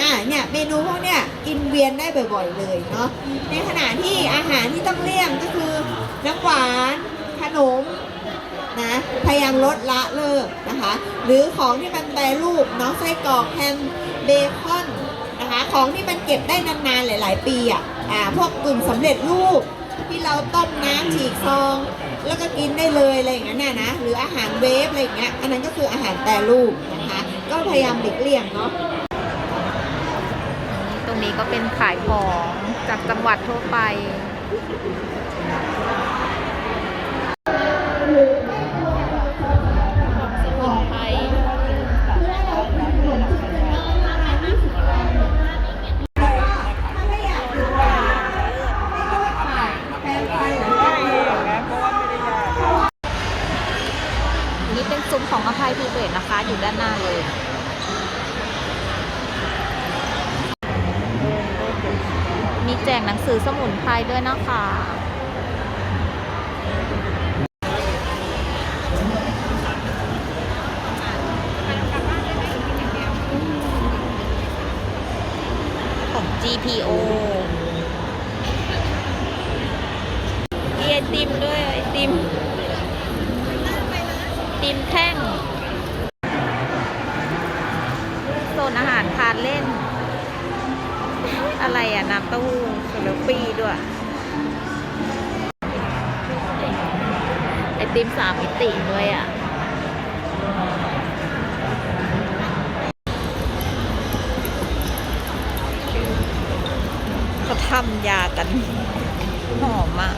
อ่าเนี่ยเมนูพวกเนี่ยกินเวียนได้บ่อยๆเลยเนาะในขณะที่อาหารที่ต้องเลี่ยงก็คือน้ำหวานขนมนะพยายามลดละเลินะคะ หรือของที่มันแปรรูปเนาะไส้กรอกแฮมเบคอน นะคะของที่มันเก็บได้นานๆหลาย ๆ ปีอะอ่าพวกกึ่งสำเร็จรูปที่เราต้มน้ำฉีกซอง แล้วก็กินได้เลยอะไรอย่างนั้นน่ะนะหรืออาหารเวฟอะไรอย่างเงี้ยอันนั้นก็คืออาหารแปรรูปนะคะก็พยายามหลีกเลี่ยงเนาะตรงนี้ก็เป็นขายของจากจังหวัดทั่วไป แจกหนังสือสมุนไพรด้วยนะคะของ GPO มีไอติมด้วยไอติมติมแท่ มสามมิติด้วยอะเขาทำยากันหอมอะ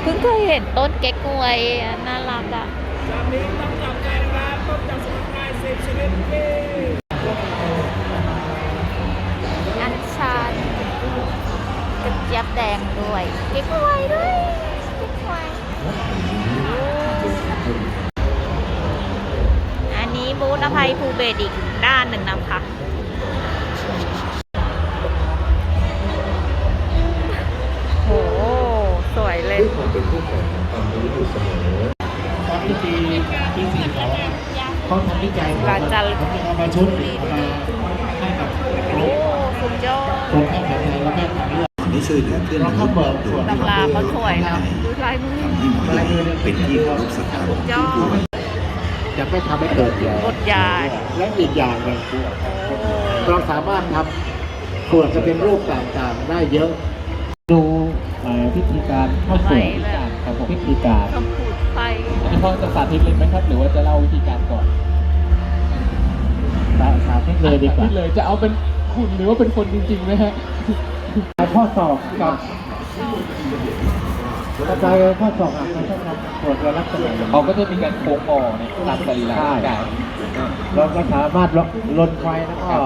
เพิ่งเคยเห็นต้นเก๊กฮวยอะน่ารักอะจานนี้ต้องจับใจนะครับต้มจากสมุนไพรสิบชนิดที่ จี๊ยบแดงด้วยเก๊กฮวยด้วยเก๊กฮวยอันนี้บูธอภัยภูเบศอีกด้านหนึ่งนะคะโหสวยเลยด้วยความเป็นผู้แข่งความรู้อยู่เสมอตอนที่ปีปีสี่เขาอะเขาทำวิจัยราชาเขาเอามาชุดเอามาให้กับโอ้สุดยอดคนเข้าแข่งขั ช่วยเหลือเพื่อนมนุษย์โดยตำราเขาสวยเนาะดูลายมือทำให้หมอใหญ่เป็นที่เคารพสักการะยอดจะไม่ทำให้เกิดยาบทยาและอีกอย่างหนึ่งเราสามารถทำขวดจะเป็นรูปต่างๆ ได้เยอะ ดูเอ่อพิธีการเข้าสู่พิธีการครับผมพิธีการคำพูดไฟอันนี้พ่อจะสาธิตเลยไหมครับ หรือว่าจะเล่าวิธีการก่อนสาสาธิตเลยดีกว่าสธิตเลยจะเอาเป็นคุณหรือว่าเป็นคนจริงๆไหมฮะ ข้อสอบกับกระจายข้อสอบอะมันต้องทำตรวจในลักษณะอย่างนี้เขาก็จะมีการโค้งงอเนี่ยตามสรีระร่างกายเราก็สามารถลดลนไฟแล้วก็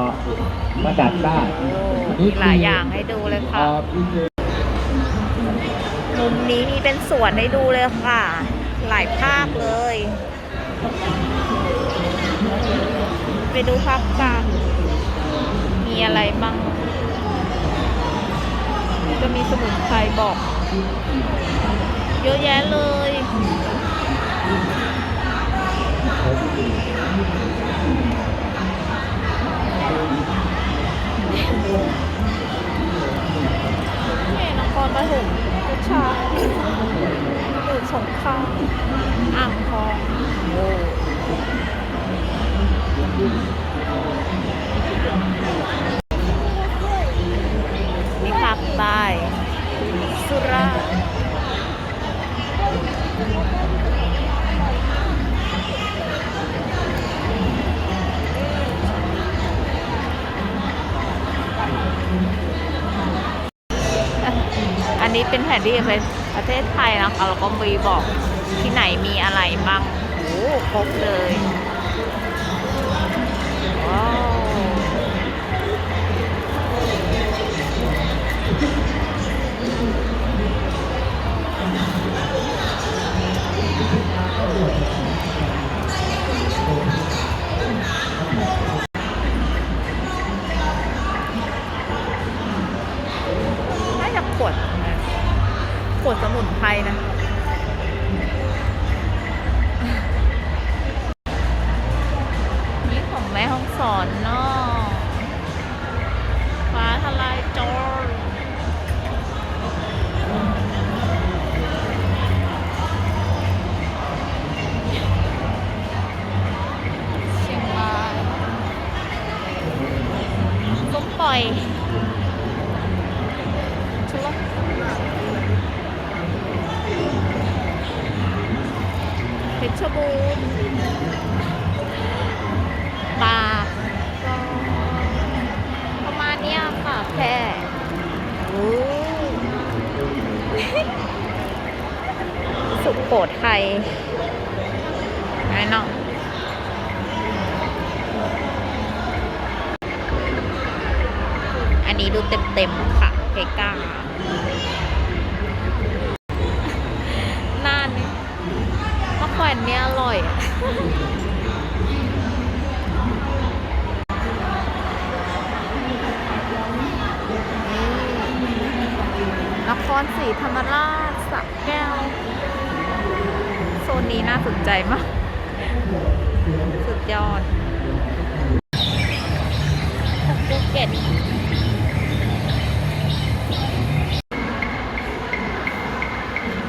มาดัดได้มีหลายอย่างให้ดูเลยค่ะอ่ามุมนี้มีเป็นสวนให้ดูเลยค่ะ หลายภาพเลย ไปดูภาพกลางมีอะไรบ้าง จะมีสมุนไพรบอก เยอะแยะเลย เป็นแผนที่ประเทศไทยนะคะแล้วก็มีบอกที่ไหนมีอะไรบ้างโอ้โหครบเลยว้าว บูรณ์ตาก็ประมาณเนี้ยค่ะแพร่สุโขทัยไอ้น้องอันนี้ดูเต็มๆค่ะเกกาหน้านี่มะแขวนเนี่ยอร่อยอะนค รศรีธรรมราชสักแก้ว โซนนี้น่าสนใจมาก สุดยอดภูเก็ต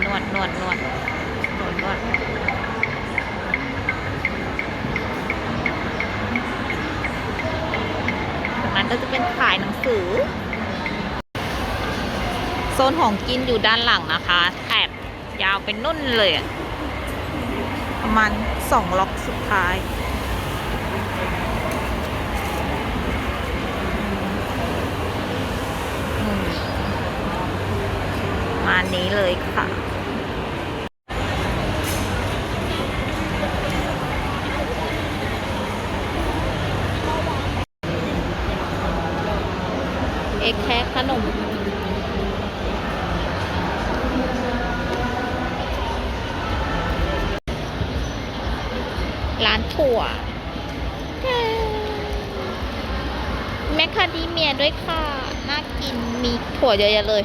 นวดนวดนวดนวดนวดตรงนั้นก็จะเป็นขายหนังสือ ซนของกินอยู่ด้านหลังนะคะ แถบยาวเป็นนุ่นเลย ประมาณสองล็อกสุดท้ายมมานี้เลยค่ะเอกแคขนม ถั่ว แมคคาเดีเมียด้วยค่ะ น่ากินมีถั่วเยอะแยะเลย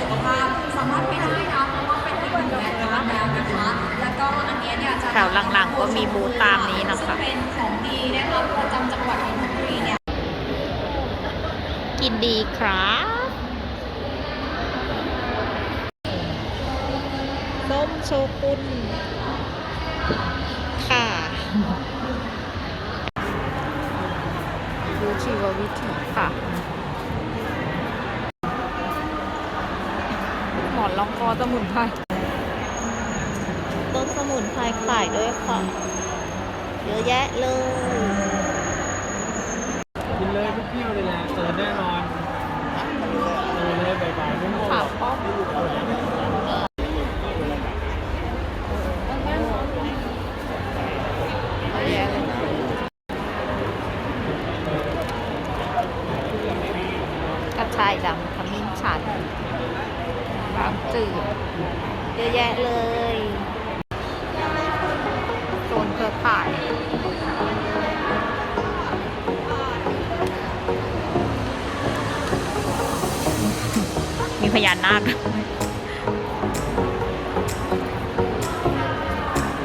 สุขภาพสามารถไปได้นะเพราะว่าเป็นที่วันแรกแล้วนะคะแล้วก็อันเนี้ยเนี่ยจะแถวหลังๆก็มีบูธตามนี้นะคะเป็นของดีนะคะประจำจังหวัดนนทบุรีเนี่ยกินดีครับส้มโชกุนค่ะ ดูชีววิถีค่ะ หมอนรองคอสมุนไพรต้นสมุนไพรขายด้วยค่ะ เยอะแยะเลย กินเลยทุกเที่ยวเลยแหละเจอแน่นอนเจอเลยบ่ายๆไม่หมด ค่ะป๊อปกระชายดำขมิ้นชันบางจืดเยอะแยะเลยโซนเครือข่ายมีพญานาค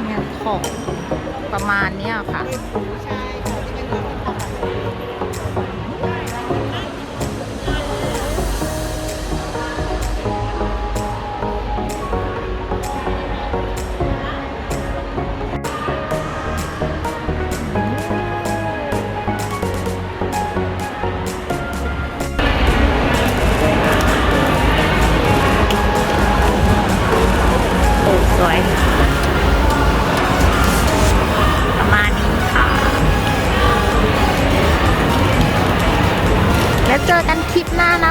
เนี่ยของประมาณเนี้ยค่ะ เจอกันคลิปหน้านะคะ